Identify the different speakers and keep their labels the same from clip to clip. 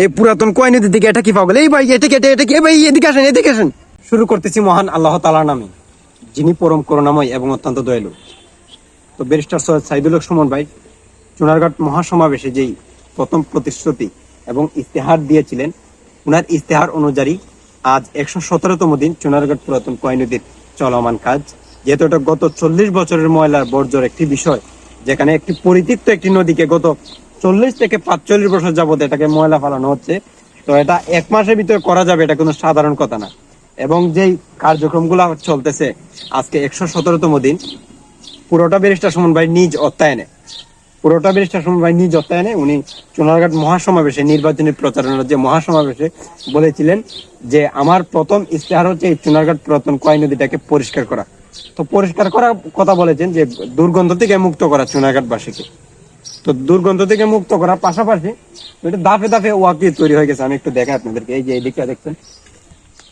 Speaker 1: এই পুরাতন কয় নদীর দিকে এটা কি পাগল এই ভাই, এটা কি এটা কি? ভাই, এদিকে আসেন এদিকে আসেন। শুরু করতেছি মহান আল্লাহ তালার নামে, যিনি পরম করুণাময় এবং অত্যন্ত দয়ালু। তো ব্যারিস্টার সৈয়দ সাইদুল সুমন ভাই, চুনারঘাট মহাসমাবেশে যেই প্রথম প্রতিশ্রুতি এবং ইস্তেহার দিয়েছিলেন, উনার ইস্তেহার অনুযায়ী আজ একশো সতেরোতম দিন চুনারঘাট পুরাতন কয় নদীর চলমান কাজ। যেহেতু এটা গত চল্লিশ বছরের ময়লার বর্জ্যর একটি বিষয়, যেখানে একটি পরিতিক্ত একটি নদীকে গত চল্লিশ থেকে পাঁচচল্লিশ বছর যাবত এটাকে ময়লা ফেলানো হচ্ছে। তো এটা এক মাসের ভিতরে করা যাবে, এটা কোনো সাধারণ কথা না। এবং যেই কার্যক্রমগুলো চলতেছে, আজকে একশো সতেরোতম দিন, পুরোটা ব্যারিস্টার সুমন ভাই নিজ অত্যায়নে পুরোটা ব্যারিস্টার সুমন ভাই নিজ অত্যায়নে উনি চুনারঘাট মহাসমাবেশে, নির্বাচনী প্রচারণার যে মহাসমাবেশে বলেছিলেন যে, আমার প্রথম ইস্তেহার হচ্ছে এই চুনারঘাট পুরাতন কয় নদীটাকে পরিষ্কার করা। তো পরিষ্কার করার কথা বলেছেন যে, দুর্গন্ধ থেকে মুক্ত করা চুনারঘাটবাসীকে। তো দুর্গন্ধ থেকে মুক্ত করার পাশাপাশি এটা দাফে দাফে ওয়াকি তৈরি হয়ে গেছে। আমি একটু দেখাই আপনাদেরকে। এই যে এই দিকটা দেখছেন,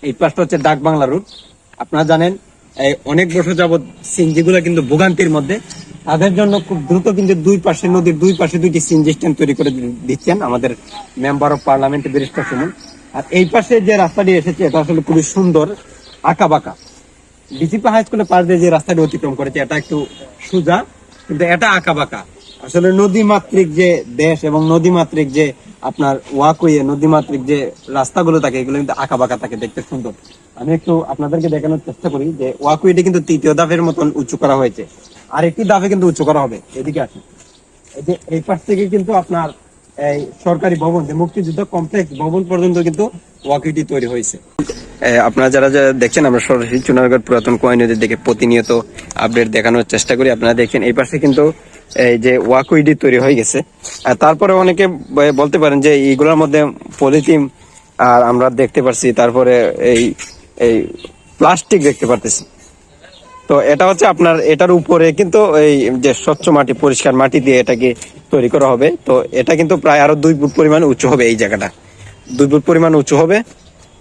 Speaker 1: এই পাশটা হচ্ছে ডাক বাংলা রুট আপনারা জানেন, এই অনেক বছর যাবত সিনজি গুলো কিন্তু ভোগান্তির মধ্যে। তাদের জন্য খুব দ্রুত কিন্তু দুই পাশে, নদীর দুই পাশে দুইটি সিনজি স্ট্যান্ড তৈরি করে দিচ্ছেন আমাদের member of parliament barrister Suman. আর এই পাশে যে রাস্তাটি এসেছে, এটা আসলে খুবই সুন্দর আঁকা বাঁকা ডিসিপি হাই স্কুলের পাশ দিয়ে যে রাস্তাটি অতিক্রম করেছে, এটা একটু সোজা, কিন্তু এটা আঁকা বাঁকা আসলে নদী মাতৃক যে দেশ এবং নদী মাতৃক যে আপনার ওয়াকওয়ে নদী মাতৃক যে রাস্তাগুলো থাকে, এগুলো কিন্তু আঁকা বাঁকা থাকে দেখতে সুন্দর। আমি একটু আপনাদেরকে দেখানোর চেষ্টা করি যে ওয়াকওয়েটি কিন্তু তৃতীয় ধাপের মতন উঁচু করা হয়েছে। আর একটি ধাপে কিন্তু উঁচু করা হবে। এদিকে আসেন। এই যে এই পাশ থেকে কিন্তু আপনার এই সরকারি ভবন, যে মুক্তিযুদ্ধ কমপ্লেক্স ভবন পর্যন্ত কিন্তু ওয়াকিটি তৈরি হয়েছে। আপনারা যারা যারা দেখছেন, আমরা সরাসরি চুনারগড় পুরাতন কয় নদীর দিকে প্রতিনিয়ত আপডেট দেখানোর চেষ্টা করি। আপনারা দেখছেন এই পাশে কিন্তু এই যে ওয়াকুইডি তৈরি হয়ে গেছে। তারপরে অনেকে বলতে পারেন যে এইগুলোর মধ্যে পলিথিন আর আমরা দেখতে পারছি, তারপরে এই এই প্লাস্টিক দেখতে পারতেছি। তো এটা হচ্ছে আপনার, এটার উপরে কিন্তু এই যে স্বচ্ছ মাটি, পরিষ্কার মাটি দিয়ে এটাকে তৈরি করা হবে। তো এটা কিন্তু প্রায় আরও দুই ফুট পরিমাণ উঁচু হবে এই জায়গাটা। দুই ফুট পরিমাণ উঁচু হবে।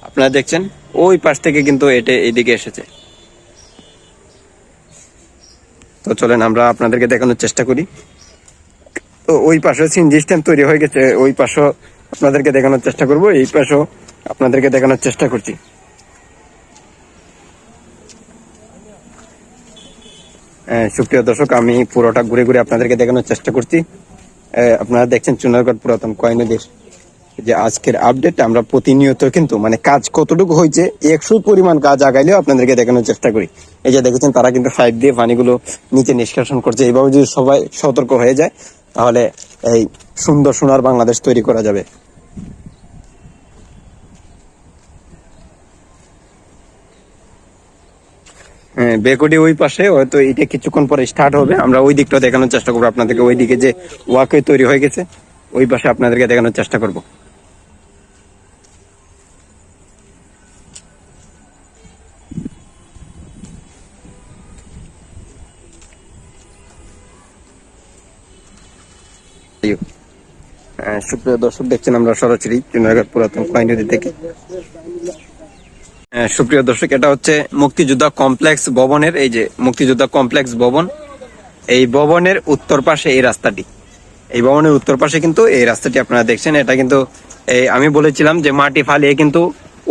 Speaker 1: আপনারা দেখছেন, ওই পাশ থেকে কিন্তু এটা এইদিকে এসেছে। তো চলেন, আমরা আপনাদেরকে দেখানোর চেষ্টা করি। তো ওই পাশে সিনজি স্ট্যান্ড তৈরি হয়ে গেছে, ওই পাশও আপনাদেরকে দেখানোর চেষ্টা করব, এই পাশও আপনাদেরকে দেখানোর চেষ্টা করছি। সুপ্রিয় দর্শক, আমি পুরোটা ঘুরে ঘুরে আপনাদেরকে দেখানোর চেষ্টা করছি। আপনারা দেখছেন চুনারগড় পুরাতন কয় নদীর? যে আজকের আপডেট আমরা প্রতিনিয়ত কিন্তু মানে কাজ কতটুকু হয়েছে একশো পরিমাণ কাজ আগাইলেও আপনাদেরকে দেখানোর চেষ্টা করি। এই যে দেখেছেন তারা কিন্তু পাইপ দিয়ে পানিগুলো নিচে নিষ্কাশন করছে। এইভাবে যদি সবাই সতর্ক হয়ে যায় তাহলে এই সুন্দর সোনার বাংলাদেশ তৈরি করা যাবে। হ্যাঁ, বেকুটি ওই পাশে হয়তো এটা কিছুক্ষণ পরে স্টার্ট হবে। আমরা ওই দিকটা দেখানোর চেষ্টা করব। আপনাদেরকে ওই দিকে যে ওয়াকওয়ে তৈরি হয়ে গেছে ওই পাশে আপনাদেরকে দেখানোর চেষ্টা করব। সুপ্রিয় দর্শক, দেখছেন আমরা সরাসরি পুরাতন থেকে সুপ্রিয় দর্শক, এটা হচ্ছে মুক্তিযোদ্ধা কমপ্লেক্স ভবনের, এই যে মুক্তিযোদ্ধা কমপ্লেক্স ভবন, এই ভবনের উত্তর পাশে এই রাস্তাটি। এই ভবনের উত্তর পাশে কিন্তু এই রাস্তাটি আপনারা দেখছেন, এটা কিন্তু এই আমি বলেছিলাম যে মাটি ফালিয়ে কিন্তু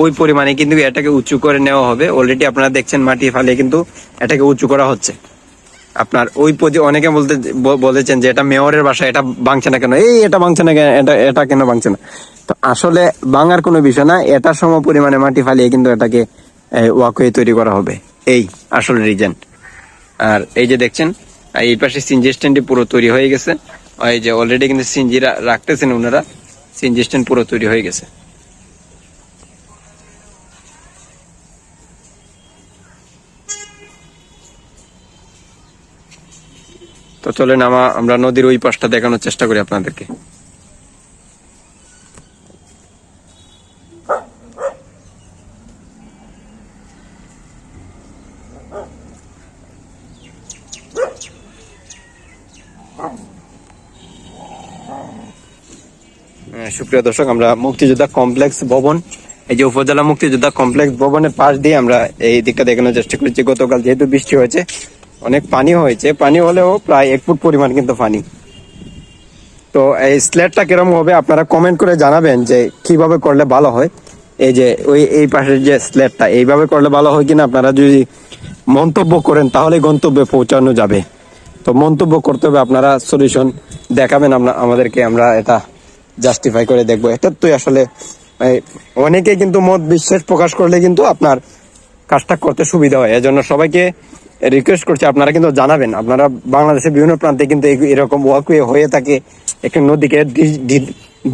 Speaker 1: ওই পরিমাণে কিন্তু এটাকে উঁচু করে নেওয়া হবে। অলরেডি আপনারা দেখছেন মাটি ফালিয়ে কিন্তু এটাকে উঁচু করা হচ্ছে। আপনার ওই অনেকে বলতে বলেছেন যে এটা মেয়রের বাসা, এটা ভাঙছে না কেন? এই এটা ভাঙছে না কেন? এটা এটা কেন ভাঙছে না? তো আসলে ভাঙার কোনো বিষয় না, এটা সম পরিমাণে মাটি ফালিয়ে কিন্তু এটাকে ওয়াকওয়ে তৈরি করা হবে। এই আসল রিজন আর এই যে দেখছেন, এই পাশে সিনজি স্ট্যান্ডটি পুরো তৈরি হয়ে গেছে। এই যে অলরেডি কিন্তু সিনজিরা রাখতেছেন ওনারা সিনজি স্ট্যান্ড পুরো তৈরি হয়ে গেছে। তো চলেন আমা আমরা নদীর ওই পাশটা দেখানোর চেষ্টা করি আপনাদেরকে। আহ, সুপ্রিয় দর্শক আমরা মুক্তিযোদ্ধা কমপ্লেক্স ভবন এই যে উপজেলা মুক্তিযোদ্ধা কমপ্লেক্স ভবনের পাশ দিয়ে আমরা এই দিকটা দেখানোর চেষ্টা করেছি। গতকাল যেহেতু বৃষ্টি হয়েছে অনেক পানি হয়েছে। পানি হলেও প্রায় এক ফুট পরিমাণ কিন্তু পানি। তো এই স্লেটটা কীরকম হবে আপনারা কমেন্ট করে জানাবেন যে কীভাবে করলে ভালো হয়। এই যে ওই, এই পাশের যে স্লেটটা এইভাবে করলে ভালো হয় কিনা আপনারা যদি মন্তব্য করেন, তাহলে গন্তব্যে পৌঁছানো যাবে। তো মন্তব্য করতে হবে, আপনারা সলিউশন দেখাবেন, আমরা- আমাদেরকে আমরা এটা জাস্টিফাই করে দেখব। এটা তো আসলে অনেকে কিন্তু মত বিশ্বাস প্রকাশ করলে কিন্তু আপনার কাজটা করতে সুবিধা হয়। এজন্য সবাইকে রিকোয়েস্ট করছি, আপনারা কিন্তু জানাবেন। আপনারা বাংলাদেশের বিভিন্ন প্রান্তে কিন্তু এরকম ওয়াকওয়ে হয়ে থাকে, একটি নদীকে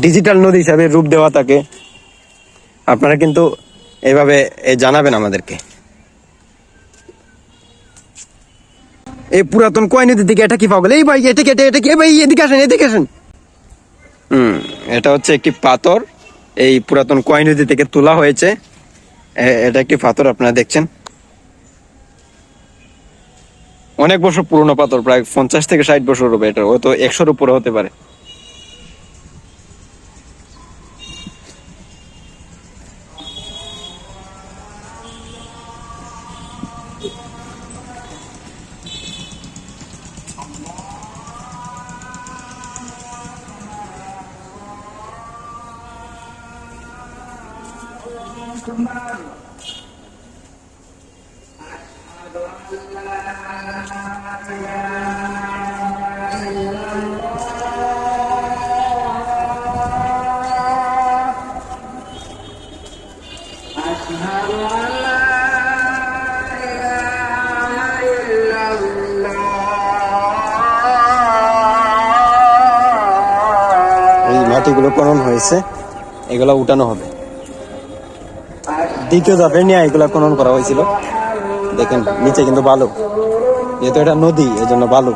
Speaker 1: ডিজিটাল নদী হিসাবে রূপ দেওয়া থাকে। আপনারা কিন্তু এভাবে জানাবেন আমাদেরকে। এই পুরাতন কয় নদী থেকে এটা কি পাওয়া গেল এই ভাই, এটা কেটে এটা কি? ভাই, এদিকে আসেন এদিকে আসেন। হুম, এটা হচ্ছে একটি পাথর। এই পুরাতন কয় নদী থেকে তোলা হয়েছে। এটা একটি পাথর, আপনারা দেখছেন। অনেক বছর পুরনো পাথর, প্রায় পঞ্চাশ থেকে ষাট বছর হবে এটা। হয়তো একশোর উপরে হতে পারে। এই মাটিগুলো খনন হয়েছে এগুলা উঠানো হবে। দ্বিতীয় ধাপে নিয়ে এগুলা খনন করা হয়েছিল। দেখেন নিচে কিন্তু বালু। যেহেতু এটা নদী এজন্য বালু।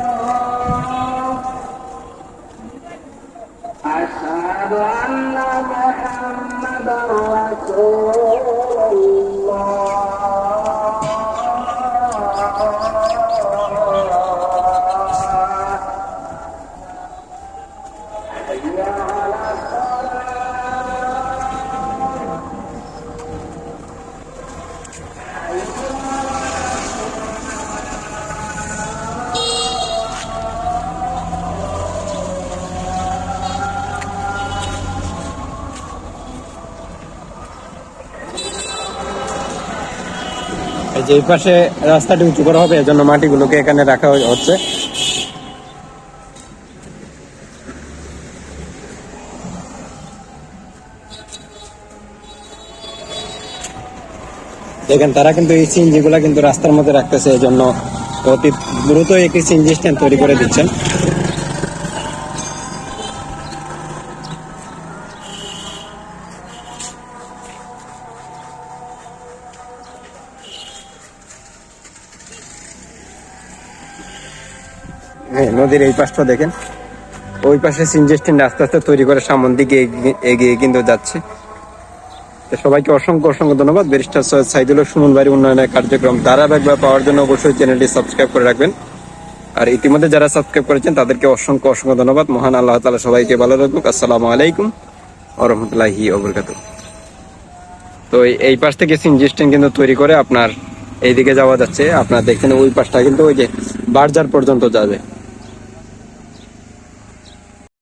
Speaker 1: যে পাশে রাস্তাটি উঁচু করা হবে, এজন্য মাটিগুলোকে এখানে রাখা হচ্ছে। দেখেন, তারা কিন্তু এই সিএনজি গুলা কিন্তু রাস্তার মধ্যে রাখতেছে এই জন্য অতি দ্রুত একটি সিএনজি স্ট্যান্ড তৈরি করে দিচ্ছেন। নদীর এই পাশটা দেখেন। ওই পাশে সিএনজি স্ট্যান্ড আস্তে আস্তে তৈরি করে সামন দিকে এগিয়ে- কিন্তু যাচ্ছে। সবাইকে অসংখ্য অসংখ্য ধন্যবাদ। ব্যারিস্টার সৈয়দ সাইদুল সুমন বাড়ি উন্নয়নের কার্যক্রম ধারাবাহিকভাবে পাওয়ার জন্য অবশ্যই চ্যানেলটি সাবস্ক্রাইব করে রাখবেন। আর ইতিমধ্যে যারা সাবস্ক্রাইব করেছেন, তাদেরকে অসংখ্য অসংখ্য ধন্যবাদ। মহান আল্লাহ তালা সবাইকে ভালো রাখুক। আসসালামু আলাইকুম ওরহমতুল্লাহি ওবরকাত। তো এই- এই পাশ থেকে সিনজিস্টেন কিন্তু তৈরি করে আপনার এইদিকে যাওয়া যাচ্ছে। আপনার দেখছেন ওই পাশটা কিন্তু ওই যে বারজার পর্যন্ত যাবে।